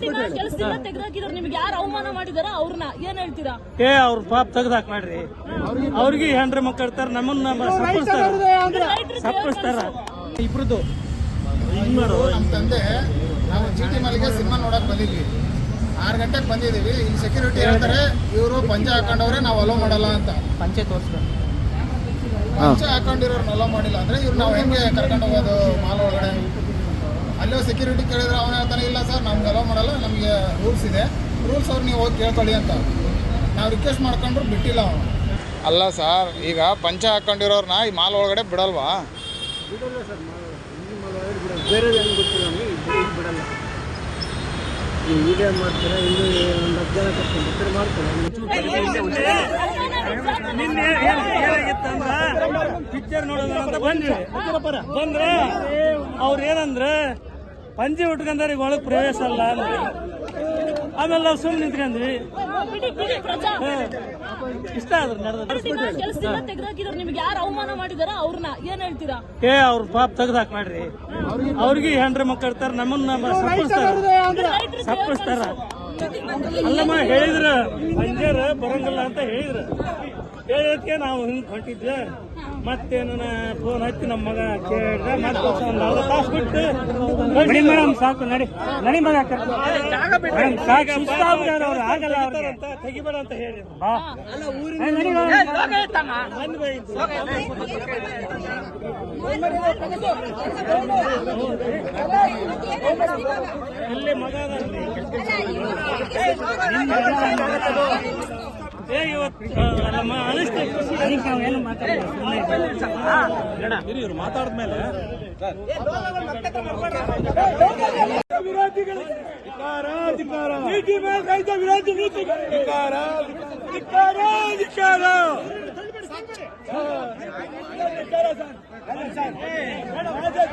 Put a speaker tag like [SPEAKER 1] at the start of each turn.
[SPEAKER 1] ಕೆಲಸದಿಂದ ತೆಗೆದಾಕಿದ್ರು. ನಿಮ್ಗೆ ಯಾರು ಅವಮಾನ ಮಾಡಿದಾರ ಅವ್ರನ್ನ. ಏನ್ ಹೇಳ್ತೀರಾ?
[SPEAKER 2] ಏ ಅವ್ರ ಪಾಪ ತೆಗ್ದಾಕ್ ಮಾಡ್ರಿ. ಅವ್ರಿಗೆ ಹೆಂಡ್ರ ಮಕ್ಕಳು ಇರ್ತಾರ ನಮ್ಮನ್ನ ಸಪ್ಪಿಸ್ತಾರ. ಸಪ್ಪಿಸ್ತಾರ. ಇಬ್ರದ್ದು
[SPEAKER 3] ನಮ್ಮ ತಂದೆ ನಾವು ಚೀಟಿ ಮಲ್ಗೆ ಮಲ್ಲಿಗೆ ಸಿನಿಮಾ ನೋಡಕ್ ಬಂದಿದ್ವಿ. ಆರು ಗಂಟೆಗೆ ಬಂದಿದ್ದೀವಿ. ಇಲ್ಲಿ ಸೆಕ್ಯೂರಿಟಿ ಹೇಳ್ತಾರೆ ಇವರು ಪಂಚೆ ಹಾಕೊಂಡವ್ರೆ ನಾವು ಅಲೋ ಮಾಡಲ್ಲ ಅಂತ.
[SPEAKER 2] ಪಂಚೆ ತೋರಿಸ್ತಾರೆ
[SPEAKER 3] ಪಂಚೆ ಹಾಕೊಂಡಿರೋರ್ನ ಅಲೋ ಮಾಡಿಲ್ಲ ಅಂದ್ರೆ ಇವ್ರು ನಾವು ಹೆಂಗೆ ಕರ್ಕೊಂಡು ಹೋಗೋದು ಮಾಲ್ ಒಳಗಡೆ? ಅಲ್ಲೋ ಸೆಕ್ಯೂರಿಟಿ ಕೇಳಿದ್ರೆ ಅವನು ಹೇಳ್ತಾನೆ ಇಲ್ಲ ಸರ್ ನಮ್ಗೆ ಅಲೋ ಮಾಡಲ್ಲ ನಮಗೆ ರೂಲ್ಸ್ ಇದೆ. ರೂಲ್ಸ್ ಅವ್ರು ನೀವು ಹೋಗಿ ಕೇಳ್ಕೊಳ್ಳಿ ಅಂತ. ನಾವು ರಿಕ್ವೆಸ್ಟ್ ಮಾಡ್ಕೊಂಡ್ರು ಬಿಟ್ಟಿಲ್ಲ ಅವನು. ಅಲ್ಲ ಸರ್ ಈಗ ಪಂಚ ಹಾಕೊಂಡಿರೋರ್ನ ಈ ಮಾಲ್ ಒಳಗಡೆ ಬಿಡಲ್ವಾ?
[SPEAKER 2] ಬೇರೆ ಏನು ಗೊತ್ತಿಲ್ಲ ಇಲ್ಲಿ ಬಿಡಲ್ಲ. ನೀವು ಈಗ ಮಾಡ್ತೀರಾ ಇನ್ನು ಒಂದು ಹತ್ತು ಜನ ಕರ್ಕೊಂಡು ಮಾಡ್ತಾರೆ? ನಿನ್ನೆ ಏನಾಗಿತ್ತಂದ್ರ ಪಿಕ್ಚರ್ ನೋಡೋಣ ಅಂತ ಬಂದ್ವಿ. ಬಂದ್ರೆ ಅವ್ರ ಏನಂದ್ರ ಪಂಚೆ ಉಟ್ಕೊಂಡ್ರೆ ಈಗ ಒಳಗ್ ಪ್ರವೇಶ ಅಲ್ಲ ಅಂದ್ರಿ ಆಮೇಲೆ ನಾವು ಸುಮ್ಮನೆ ನಿಂತ್ಕೊಂಡ್ವಿ. ಇಷ್ಟ ಆದ್ರೆ ನಡೆದ
[SPEAKER 1] ಕೆಲಸದಿಂದ ತೆಗೆದಾಕಿದ್ರು ನಿಮ್ಗೆ ಯಾರು ಅವಮಾನ ಮಾಡಿದಾರ? ಅವ್ರನ್ನ. ಏನ್ ಹೇಳ್ತೀರಾ?
[SPEAKER 2] ಏ ಅವ್ರ ಪಾಪ ತೆಗ್ದಾಕ್ ಮಾಡ್ರಿ. ಅವ್ರಿಗೆ ಹೆಂಡ್ರಿ ಮಕ್ಕಳ ನಮ್ಮನ್ನ ಸಪ್ಪಿಸ್ತಾರ. ಸಪ್ಪಿಸ್ತಾರ. ಅಲ್ಲಮ್ಮ ಹೇಳಿದ್ರ ಅಂಜಾರ ಬರಂಗಿಲ್ಲ ಅಂತ ಹೇಳಿದ್ರ ಹೇಳಿದಕ್ಕೆ ನಾವು ಹಿಂಗೆ ಹೊಂಟಿದ್ವಿ ಮತ್ತೇನ ಫೋನ್ ಹಚ್ಚಿ ನಮ್ಮ ಮಗ ಕೇಳಿದ್ರೆ ಮತ್ತೆ ಒಂದು ಅರ್ಧ ತಾಸು ಬಿಟ್ಟು ನಡಿ ಮೇಡಮ್ ಸಾಕು ನಡಿ ನಡಿ ಮಗ ಮೇಡಮ್ ಸಾಕು ಸುಸ್ತಾಗ್ಬಿಟ್ಟಾರ ಅವ್ರು ಆಗಲ್ಲ ಅಂತ ತೆಗಿಬೇಡ ಅಂತ ಹೇಳಿ ಬಾ ಮಾತಾಡಿದ್ರು ಮಾತಾಡಿದ್ಮೇಲೆ ವಿರೋಧಿಗಳ ಧಿಕ್ಕಾರ, ಧಿಕ್ಕಾರ. ನೀತಿ ಮೇಲೆ ರೈತ ವಿರೋಧಿ ನೀತಿ ಧಿಕ್ಕಾರ, ಧಿಕ್ಕಾರ. ಹಾ. ಧಿಕ್ಕಾರ ಸರ್. ಸರ್.